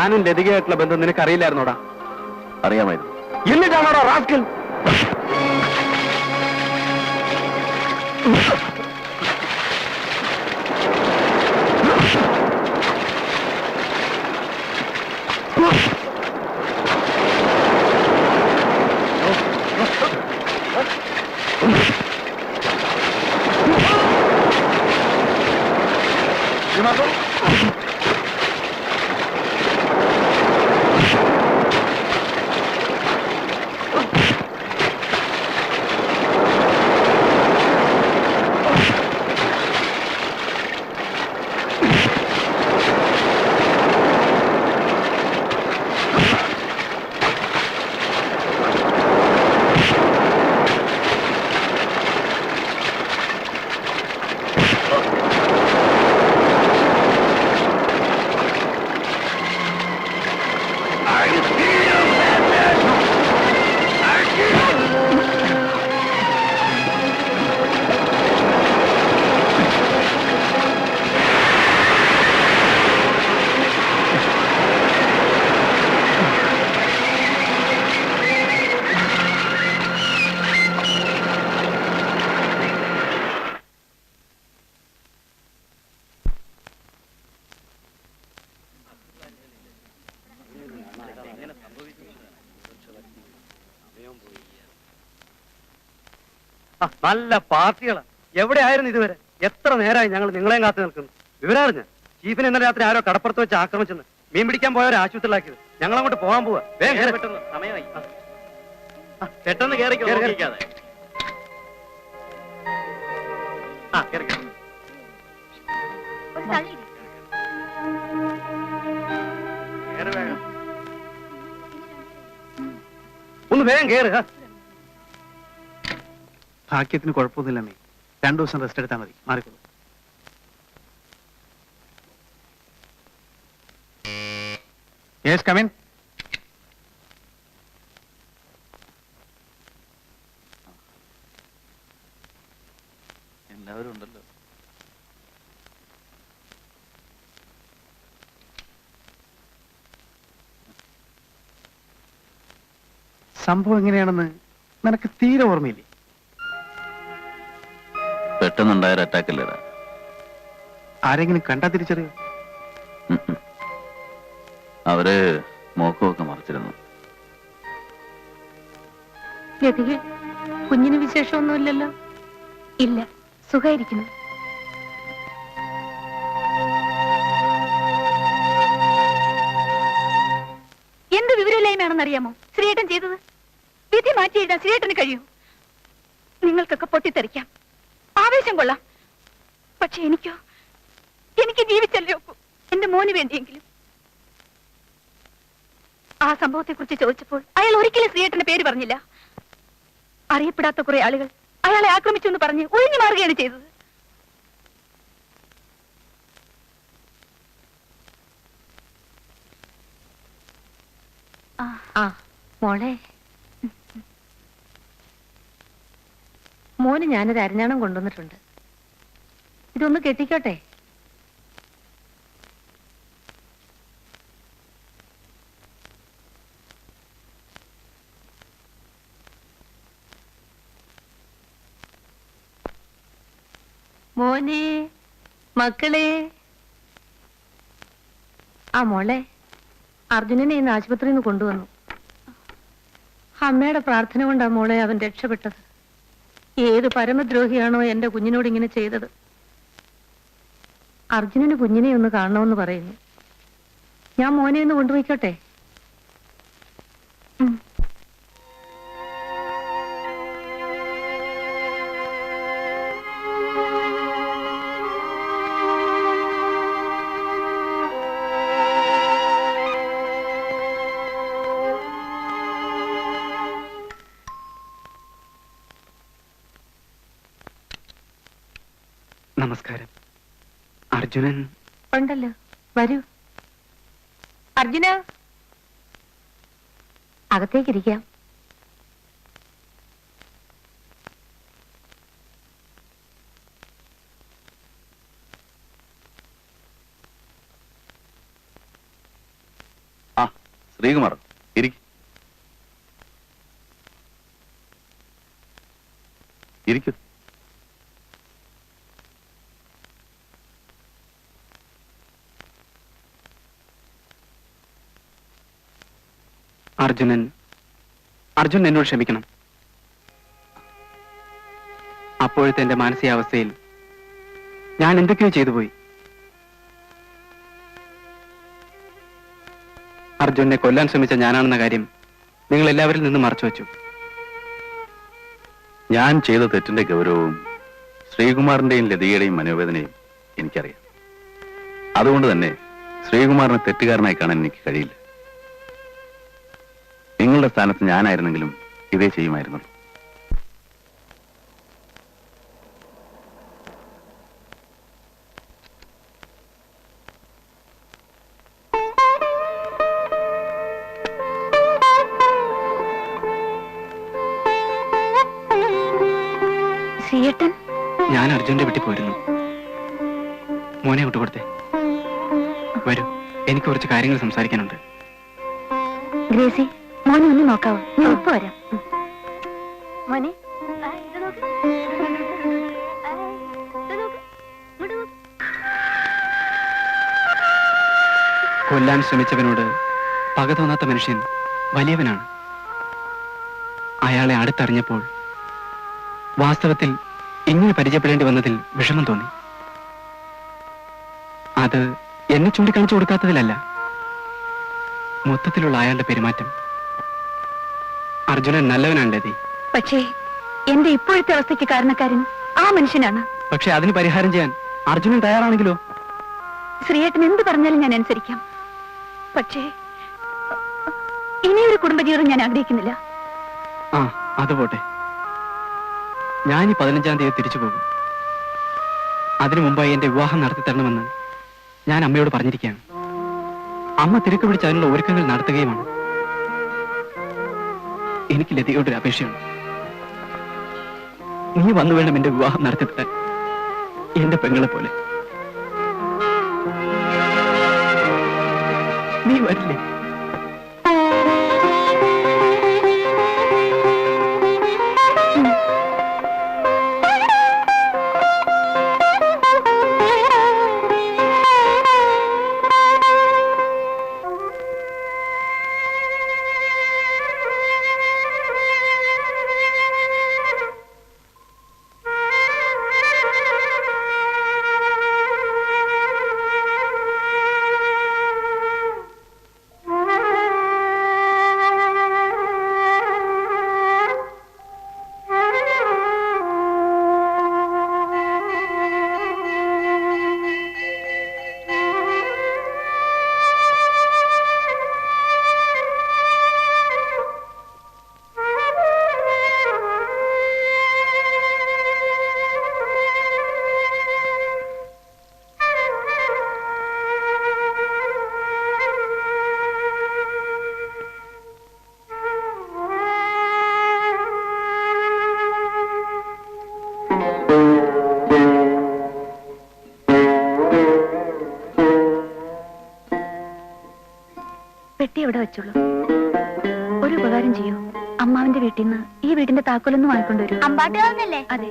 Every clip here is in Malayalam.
ഞാനും ലതികയായിട്ടുള്ള ബന്ധം നിനക്ക് അറിയില്ലായിരുന്നോടാ അറിയാമായിരുന്നു എന്നിട്ടാണോടാ റാസ്കൽ ആ, നല്ല പാർട്ടികളാ. എവിടെയായിരുന്നു ഇതുവരെ? എത്ര നേരമായി ഞങ്ങൾ നിങ്ങളെയും കാത്തു നിൽക്കുന്നു? വിവരറിഞ്ഞ ചീഫിന് ഇന്നലെ രാത്രി ആരോ കടപ്പുറത്ത് വെച്ച് ആക്രമിച്ചെന്ന്. മീൻ പിടിക്കാൻ പോയവരെ ആശുപത്രിയിലാക്കിയത്. ഞങ്ങൾ അങ്ങോട്ട് പോകാൻ പോവാ. സമയമായി. പെട്ടെന്ന് കേറ്. ആ കേറി. ഒന്ന് വേഗം കേറുക ആ. ഭാഗ്യത്തിന് കുഴപ്പമൊന്നുമില്ലമ്മേ രണ്ടു ദിവസം റെസ്റ്റ് എടുത്താൽ മതി. മാറിക്കോളൂ യെസ് കമിൻ എല്ലാവരും ഉണ്ടല്ലോ. സംഭവം എങ്ങനെയാണെന്ന് നിനക്ക് തീരെ ഓർമ്മയില്ലേ? പെട്ടെന്നുണ്ടായ ഒരു അറ്റാക്ക് അല്ലേടാ ആരെങ്കിലും കണ്ടാ തിരിച്ചറിയോ. അവർ മോക്കമൊക്കെ മറിച്ചിരുന്നു. കുഞ്ഞിന് വിശേഷമൊന്നുമില്ലല്ലോ? ഇല്ല സുഖായിരിക്കുന്നു എന്ത് വിവരമില്ലായ്മയാണെന്ന് അറിയാമോ ശ്രീയേട്ടൻ ചെയ്തത്? വിധി മാറ്റി എഴുതാൻ ശ്രീയേട്ടന് കഴിയൂ. നിങ്ങൾക്കൊക്കെ പൊട്ടിത്തെറിക്കാം. ആവേശം കൊള്ളാം. പക്ഷെ എനിക്കോ? എനിക്ക് ജീവിച്ചല്ലേ ഒക്കൂ എന്റെ മോന് വേണ്ടിയെങ്കിലും. ആ സംഭവത്തെ കുറിച്ച് ചോദിച്ചപ്പോൾ അയാൾ ഒരിക്കലും ശ്രീയേട്ടന്റെ പേര് പറഞ്ഞില്ല. അറിയപ്പെടാത്ത കുറെ ആളുകൾ അയാളെ ആക്രമിച്ചു എന്ന് പറഞ്ഞ് ഒഴിഞ്ഞു മാറുകയാണ് ചെയ്തത്. ആ മോളെ. മോന് ഞാനൊരു അരഞ്ഞാണം കൊണ്ടുവന്നിട്ടുണ്ട്. ഇതൊന്ന് കെട്ടിക്കോട്ടെ. മോനെ മക്കളെ. ആ മോളെ അർജുനനെ ഇന്ന് ആശുപത്രിയിൽ നിന്ന് കൊണ്ടുവന്നു. അമ്മയുടെ പ്രാർത്ഥന കൊണ്ടാ മോളെ അവൻ രക്ഷപ്പെട്ടത്. ഏത് പരമദ്രോഹിയാണോ എന്റെ കുഞ്ഞിനോട് ഇങ്ങനെ ചെയ്തത്? അർജുനന് കുഞ്ഞിനെ ഒന്ന് കാണണമെന്ന് പറയുന്നു. ഞാൻ മോനെ ഒന്ന് കൊണ്ടുപോയിക്കോട്ടെ? അർജുനൻ. ഉണ്ടല്ലോ. വരൂ. അർജുന. അകത്തേക്കിരിക്കാം. ശ്രീകുമാർ ഇരിക്ക ഇരിക്കൂ. അർജുനൻ. അർജുൻ എന്നോട് ക്ഷമിക്കണം. അപ്പോഴത്തെ എന്റെ മാനസികാവസ്ഥയിൽ ഞാൻ എന്തൊക്കെയോ ചെയ്തു പോയി. അർജുനെ കൊല്ലാൻ ശ്രമിച്ച ഞാനാണെന്ന കാര്യം നിങ്ങൾ എല്ലാവരിൽ നിന്നും മറച്ചു വെച്ചു. ഞാൻ ചെയ്ത തെറ്റിന്റെ ഗൗരവവും ശ്രീകുമാറിന്റെയും ലതികയുടെയും മനോവേദനയും എനിക്കറിയാം. അതുകൊണ്ട് തന്നെ ശ്രീകുമാറിനെ തെറ്റുകാരനായി കാണാൻ എനിക്ക് കഴിയില്ല. നിങ്ങളുടെ സ്ഥാനത്ത് ഞാനായിരുന്നെങ്കിലും ഇതേ ചെയ്യുമായിരുന്നു. ശ്രീയേട്ടൻ? ഞാൻ അർജുന്റെ വീട്ടിൽ പോയിരുന്നു. മോനെ വിട്ടു കൊടുത്തേ വരൂ എനിക്ക് കുറച്ച് കാര്യങ്ങൾ സംസാരിക്കാനുണ്ട്. ഗ്രേസി മോനെ ഒന്ന് നോക്കാവോ? ഞാൻ ഇപ്പൊ വരാം. മോനെ? കൊല്ലാൻ ശ്രമിച്ചവനോട് പക തോന്നാത്ത മനുഷ്യൻ വലിയവനാണ്. അയാളെ അടുത്തറിഞ്ഞപ്പോൾ വാസ്തവത്തിൽ ഇങ്ങനെ പരിചയപ്പെടേണ്ടി വന്നതിൽ വിഷമം തോന്നി. അത് എന്നെ ചൂണ്ടിക്കാണിച്ചു കൊടുക്കാത്തതിലല്ല. മൊത്തത്തിലുള്ള അയാളുടെ പെരുമാറ്റം. അർജുനൻ നല്ലവനാണ് ലതി പക്ഷേ എന്റെ ഇപ്പോഴത്തെ അവസ്ഥയ്ക്ക് കാരണക്കാരൻ ആ മനുഷ്യനാണ്. പക്ഷെ അതിന് പരിഹാരം ചെയ്യാൻ അർജുനൻ തയ്യാറാണെങ്കിലോ? ശ്രീയേട്ടൻ എന്ത് പറഞ്ഞാലും ഞാൻ അനുസരിക്കാം. പക്ഷേ ഇനിയൊരു കുടുംബജീവിതം ഞാൻ ആഗ്രഹിക്കുന്നില്ല. ആ അത് പോട്ടെ. ഞാൻ ഈ പതിനഞ്ചാം തീയതി തിരിച്ചു പോകും. അതിനു മുമ്പായി എന്റെ വിവാഹം നടത്തി തരണമെന്ന് ഞാൻ അമ്മയോട് പറഞ്ഞിരിക്കുകയാണ്. അമ്മ തിരക്ക് പിടിച്ച് അതിനുള്ള ഒരുക്കങ്ങൾ നടത്തുകയുമാണ്. എനിക്ക് ലതയോടൊരു അപേക്ഷയാണ് നീ വന്നു വേണം എന്റെ വിവാഹം നടത്തി തരാൻ എന്റെ പെങ്ങളെ പോലെ. നീ വരില്ലേ? പെട്ടി എവിടെ വെച്ചുള്ളൂ ഒരു ഉപകാരം ചെയ്യൂ. അമ്മാവിന്റെ വീട്ടിൽ നിന്ന് ഈ വീടിന്റെ താക്കോലൊന്നും വാങ്ങിക്കൊണ്ടുവരൂ അമ്പാട്ടുകാരനല്ലേ അതെ.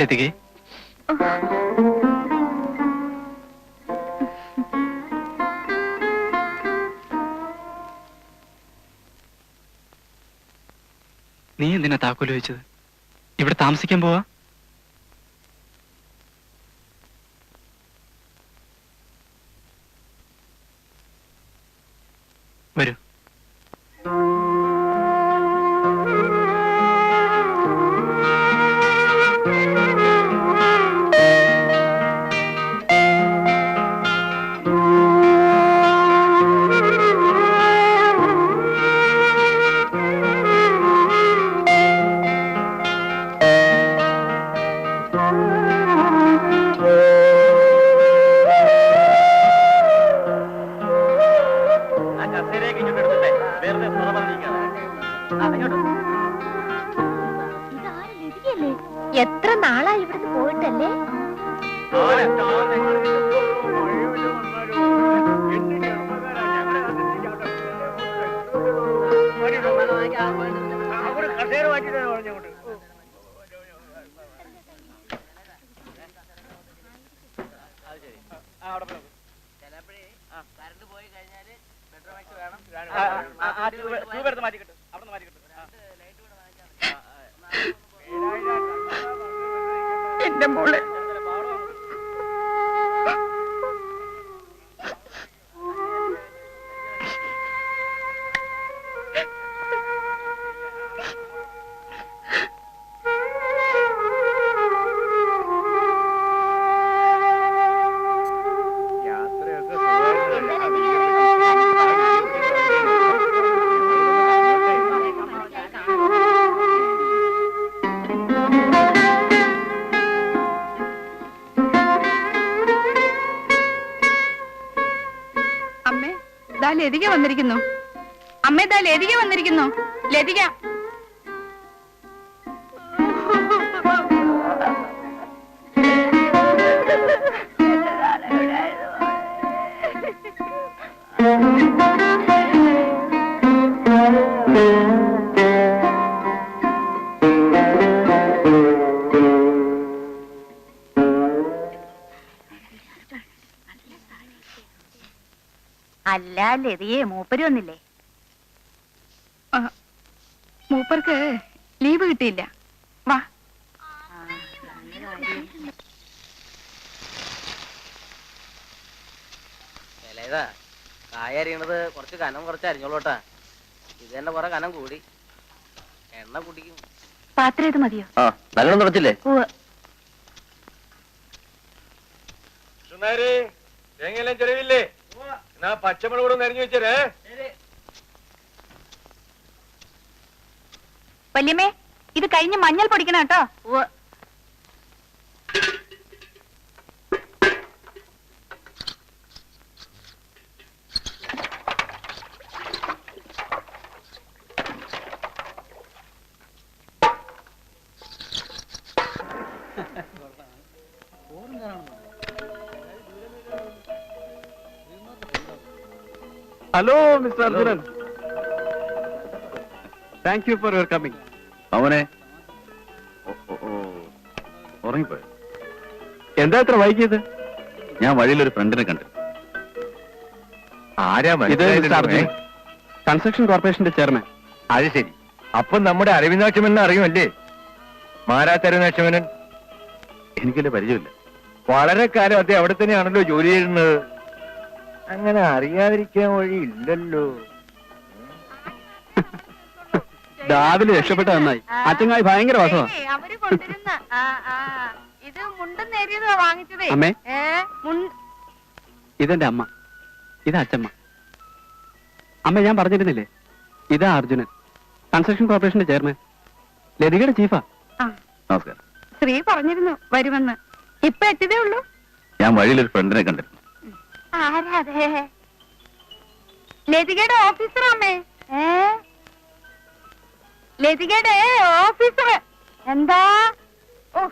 ലതികെ. നീ എന്തിനാ താക്കോൽ വെച്ചത് ഇവിടെ താമസിക്കാൻ പോവാ? എന്റെ ലതിക വന്നിരിക്കുന്നു. അമ്മേതാ ലതിക വന്നിരിക്കുന്നു. ലതിക. അല്ല ലതിയെ മൂപ്പര് വന്നില്ലേ? മൂപ്പർക്ക് ലീവ് കിട്ടിയില്ല. വാ. ഇതാ കായ അരിയണത് കുറച്ച് കനം കുറച്ച് അരിഞ്ഞോളൂട്ടാ. ഇത് തന്നെ കുറെ കനം കൂടി. എണ്ണ കുടിക്കും. പാത്രം ഇത് മതിയോ? ആ നല്ലോണം തുടച്ചില്ലേ? ചെറിയില്ലേ തേങ്ങയെല്ലാം ചെലവില്ലേ എന്നാ പച്ചമുളക് കൂടെ നിറഞ്ഞു വെച്ചേ വല്യമ്മേ ഇത് കഴിഞ്ഞ് മഞ്ഞൾ പൊടിക്കണം കേട്ടോ. Hello mister Arjunan thank you for your coming അവനെ. എന്താ ഇത്ര വൈകിയത്? ഞാൻ വഴിയിൽ ഒരു ഫ്രണ്ടിനെ കണ്ടു. ആരാ ഇത് മിസ്റ്റർ അർജുനൻ. കൺസ്ട്രക്ഷൻ കോർപ്പറേഷന്റെ ചെയർമാൻ. അത് ശരി. അപ്പൊ നമ്മുടെ അരവിന്ദാക്ഷമൻ അറിയുമല്ലേ? മാരാത്തരവിന്ദാക്ഷമനൻ എനിക്കല്ലേ പരിചയമില്ല. വളരെ കാലം അദ്ദേഹം അവിടെ തന്നെയാണല്ലോ ജോലി ചെയ്യുന്നത്. അങ്ങനെ അറിയാതിരിക്കാൻ വഴി ഇല്ലല്ലോ. രാവിലെ രക്ഷപ്പെട്ട നന്നായി. അച്ഛങ്ങായി ഭയങ്കര വാസമാ ഏയ്, അവർ കൊണ്ടുവരുന്ന ആ, ആ. ഇത് മുണ്ടും നേരിയതാ വാങ്ങിച്ചതേ. അമ്മേ. ഏ മുണ്ട് ഇതെന്റെ അമ്മ. ഇതാ അച്ഛമ്മ അമ്മ ഞാൻ പറഞ്ഞിരുന്നില്ലേ? ഇതാ അർജുനൻ. കൺസ്ട്രക്ഷൻ കോർപ്പറേഷന്റെ ചെയർമാൻ. ലതികയുടെ ചീഫാ. നമസ്കാരം. ശ്രീ പറഞ്ഞിരുന്നു വരുമെന്ന്. ഇപ്പൊ എത്തിയതേ ഉള്ളൂ? ഞാൻ വഴിയിലൊരു ഫ്രണ്ടിനെ കണ്ടിരുന്നു. ആരാതെ ലതികയുടെ ഓഫീസർ അമ്മേ. ഏ? ലതികയുടെ എന്താ? ഓ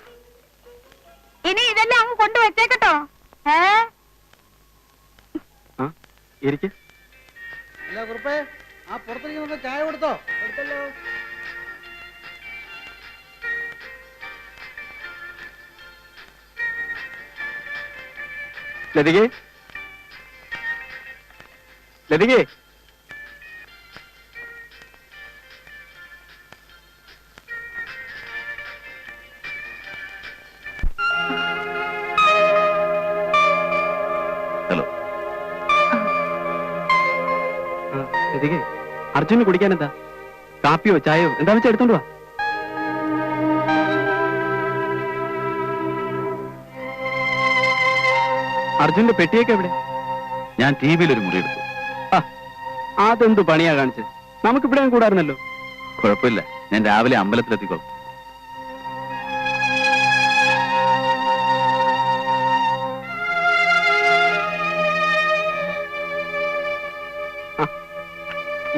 ഇനി ഇതെല്ലാം അങ്ങ് കൊണ്ടുവച്ചേക്കട്ടോ ഏ? ഇരിക്ക്. അല്ല കുറുപ്പേ ആ പുറത്തേക്ക് ചായ കൊടുത്തോ? കൊടുത്തല്ലോ. ലതികേ? ലതികേ. ഹലോ. ലതികേ അർജുന് കുടിക്കാൻ എന്താ കാപ്പിയോ ചായയോ എന്താ വെച്ചാ എടുത്തോണ്ട് വാ. അർജുന്റെ പെട്ടിയൊക്കെ എവിടെ? ഞാൻ ടി വിയിൽ ഒരു മുറി എടുത്തു. അതെന്തു പണിയാ കാണിച്ചത് നമുക്കിവിടെ കൂടായിരുന്നല്ലോ. കുഴപ്പമില്ല. ഞാൻ രാവിലെ അമ്പലത്തിലെത്തിക്കോളാം.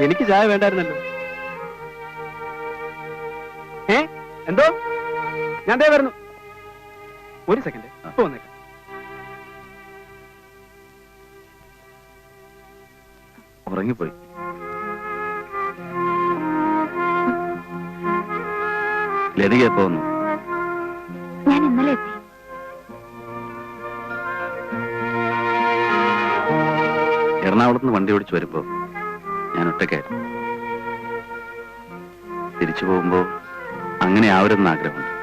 എനിക്ക് ചായ വേണ്ടായിരുന്നല്ലോ. ഏ എന്തോ? ഞാൻ ദേ വരുന്നു. ഒരു സെക്കൻഡ്. ഇപ്പൊ ഉറങ്ങിപ്പോയി ലതിക എപ്പോ വന്നു? ഞാൻ ഇന്നലെ എത്തി. എറണാകുളത്ത് നിന്ന് വണ്ടി ഓടിച്ചു വരുമ്പോ ഞാൻ ഒറ്റയ്ക്കായിരുന്നു. തിരിച്ചു പോകുമ്പോ അങ്ങനെ ആവരുന്ന ആഗ്രഹമുണ്ട്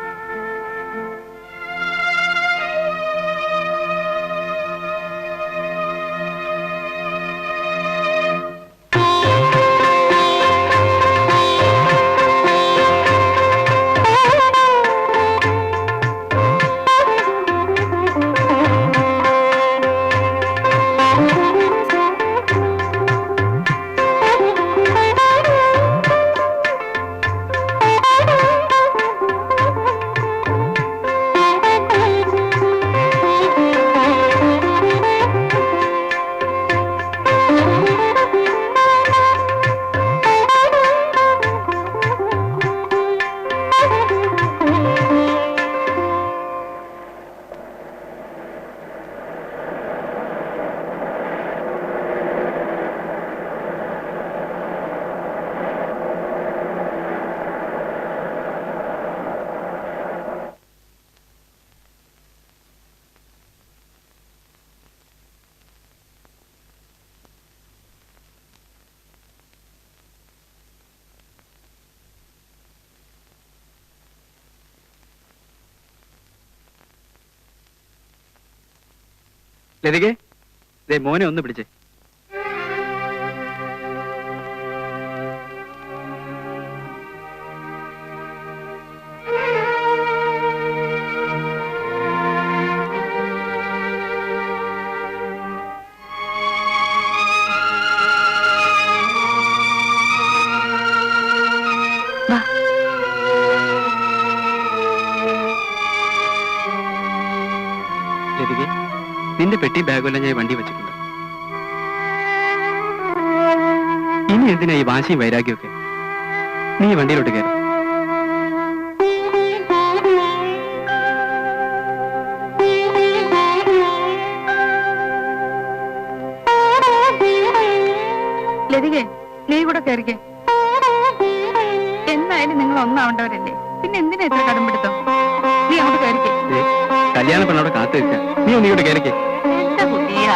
ലതികേ ദേ മോനെ ഒന്ന് പിടിച്ചേ. ലതികെ നിന്റെ പെട്ടി ബാഗുമെല്ലാം ഞാൻ വണ്ടി വെച്ചിട്ടുണ്ട്. ഇനി എന്തിനാ ഈ വാശിയും വൈരാഗ്യമൊക്കെ? നീ വണ്ടിയിലോട്ട് കയറി. നീ എന്തായാലും നിങ്ങൾ ഒന്നാവേണ്ടവരല്ലേ? പിന്നെ എന്തിനാ ഇത്ര കടമ്പെടുത്തോ കല്യാണ പെണ്ണവിടെ കാത്തു നിൽക്കാം നീ ഒന്ന് ഇവിടെ കയറിക്കേ കുട്ടിയെ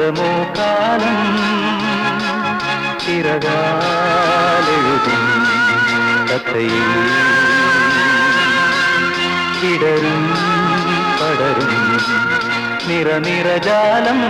അനന്തമോ കാലം ചിറകാലെഴുതും പടരും നിറനിറജാലം